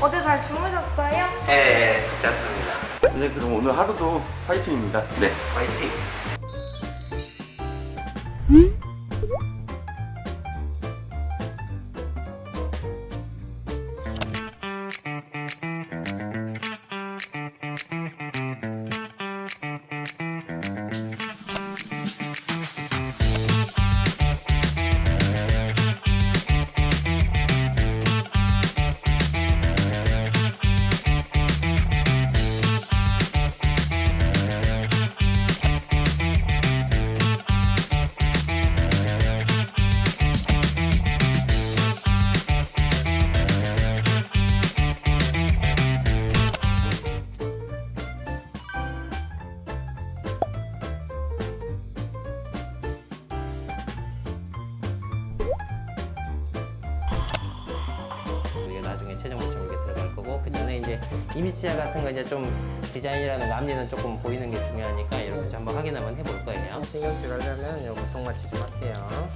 어제 잘 주무셨어요? 예, 예, 괜찮습니다. 네, 그럼 오늘 하루도 파이팅입니다. 네. 화이팅! 이게 나중에 최종 보충 이렇게 들어갈 거고 그 전에 이제 이미지야 같은 거 이제 좀 디자인이라든가 앞니는 조금 보이는 게 중요하니까 이렇게 좀 한번 확인 한번 해볼 거예요. 신경질 하려면 요 보통 마취 좀 할게요.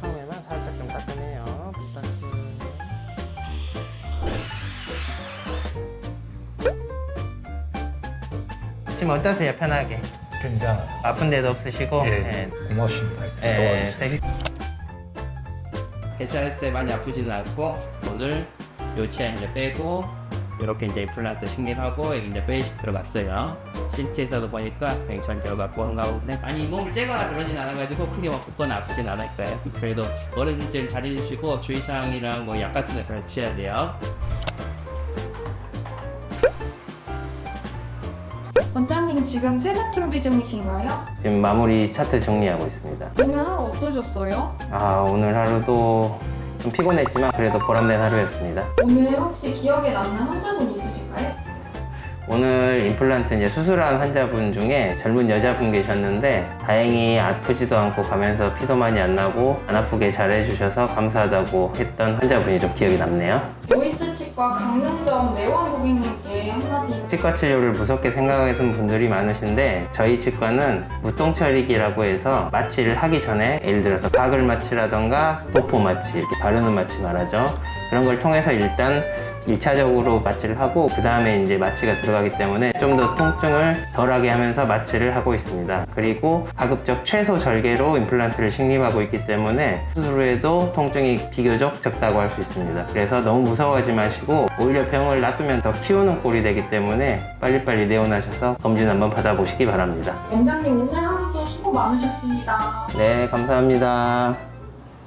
처음에만 살짝 좀 따끔해요. 따끔. 지금 어떠세요? 편하게. 굉장히 아픈 데도 없으시고. 예, 네. 고맙습니다. 예, 도와주셔서. 되게- 괜찮았어요. 많이 아프지는 않고 오늘 요치아 이제 빼고 이렇게 이제 임플란트 식립하고 이제 베이식 들어갔어요. CT에서도 보니까 괜찮은 결과 건강한데 아니 몸을 떼거나 그러진 않아가지고 크게 막 붓거나 아프진 않을 거예요. 그래도 어른들 잘 해주시고 주의사항이랑 뭐 약 같은 거잘 드셔야 돼요. 원장님 지금 퇴근 준비 중이신가요? 지금 마무리 차트 정리하고 있습니다. 오늘 하루 어떠셨어요? 아 오늘 하루도 좀 피곤했지만 그래도 보람된 하루였습니다. 오늘 혹시 기억에 남는 환자분 있으실까요? 오늘 임플란트 이제 수술한 환자분 중에 젊은 여자분 계셨는데 다행히 아프지도 않고 가면서 피도 많이 안 나고 안 아프게 잘 해주셔서 감사하다고 했던 환자분이 좀 기억에 남네요. 로이스 치과 강릉점 내원 고객님께 한마디 치과 치료를 무섭게 생각하는 분들이 많으신데 저희 치과는 무통처리기라고 해서 마취를 하기 전에 예를 들어서 가글 마취라던가 도포 마취 이렇게 바르는 마취 말하죠 그런 걸 통해서 일단 1차적으로 마취를 하고 그 다음에 이제 마취가 들어가기 때문에 좀 더 통증을 덜하게 하면서 마취를 하고 있습니다. 그리고 가급적 최소 절개로 임플란트를 식립하고 있기 때문에 수술 후에도 통증이 비교적 적다고 할 수 있습니다. 그래서 너무 무서워하지 마시고 오히려 병을 놔두면 더 키우는 꼴이 되기 때문에 빨리빨리 내원하셔서 검진 한번 받아보시기 바랍니다. 원장님 오늘 하루도 수고 많으셨습니다. 네 감사합니다